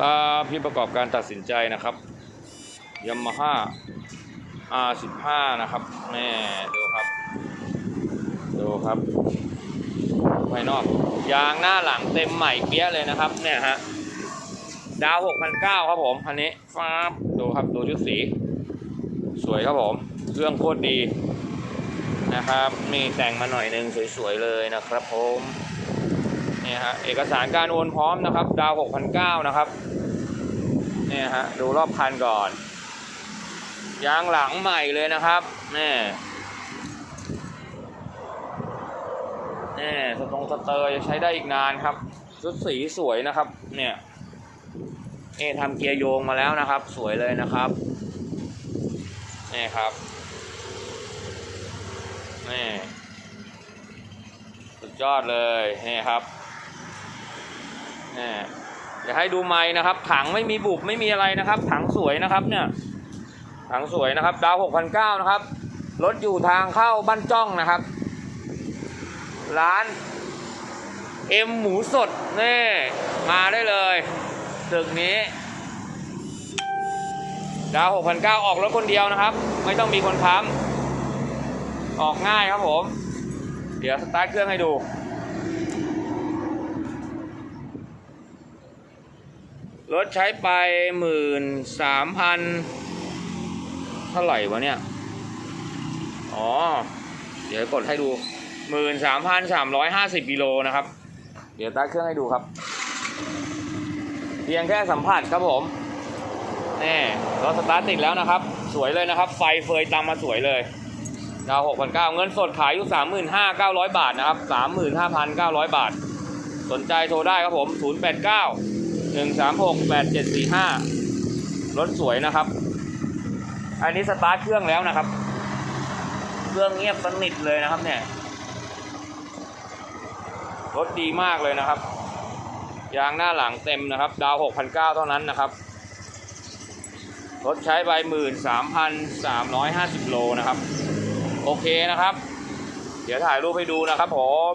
ครับพี่ประกอบการตัดสินใจนะครับยามาฮ่า R15 นะครับแม่ดูครับ ดูครับภายนอก ยางหน้าหลังเต็มใหม่เปี้ยเลยนะครับ เนี่ยฮะ ดาว6,900ครับผมคันนี้ฟ้าบดูครับ ดูชุดสี สวยครับผม เครื่องโคตรดีนะครับ มีแต่งมาหน่อยหนึงสวยๆเลยนะครับผม นี่ยฮะเอกสารการโอนพร้อมนะครับ ดาว6,900นะครับเนี่ยฮะดูรอบคันก่อน ยางหลังใหม่เลยนะครับนี่นี่สตรงสเตอร์จะใช้ได้อีกนานครับชุดสีสวยนะครับ เนี่ยนี่ทำเกียร์โยงมาแล้วนะครับ สวยเลยนะครับนี่ครับนี่สุดยอดเลยนี่ครับ เดี๋ยวให้ดูไม้นะครับ ถังไม่มีบุบไม่มีอะไรนะครับ ถังสวยนะครับเนี่ย ถังสวยนะครับ ดาว6,900นเก้านะครับรถอยู่ทางเข้าบ้านจ้องนะครับ ร้านเอ็มหมูสดนี่มาได้เลยตึกนี้ ดาว6,900ออกรถคนเดียวนะครับ ไม่ต้องมีคนค้ำออกง่ายครับผม เดี๋ยวสตาร์ทเครื่องให้ดู รถใช้ไปหมื่นสามพันเท่าไหร่วะเนี่ย อ๋อ เดี๋ยวกดให้ดูหมื่นสามพันสามร้อยห้าสิบกิโลนะครับ เดี๋ยวตั้งเครื่องให้ดูครับ เพียงแค่สัมผัสครับผม นี่รถสตาร์ทติดแล้วนะครับ สวยเลยนะครับ ไฟเฟยตามมาสวยเลยดาวหกพันเก้าเงินสดขายอยู่สามหมื่นห้าเก้าร้อยบาทนะครับสามหมื่นห้าพันเก้าร้อยบาท สนใจโทรได้ครับผมศูนย์แปดเก้า หนึ่งสามหกแปดเจ็ดสี่ห้ารถสวยนะครับ อันนี้สตาร์ทเครื่องแล้วนะครับ เครื่องเงียบสนิทเลยนะครับเนี่ย รถดีมากเลยนะครับ ยางหน้าหลังเต็มนะครับ ดาว6,900เท่านั้นนะครับ รถใช้ไปหมื่นสามพันสามร้อยห้าสิบโลนะครับ โอเคนะครับ เดี๋ยวถ่ายรูปให้ดูนะครับผม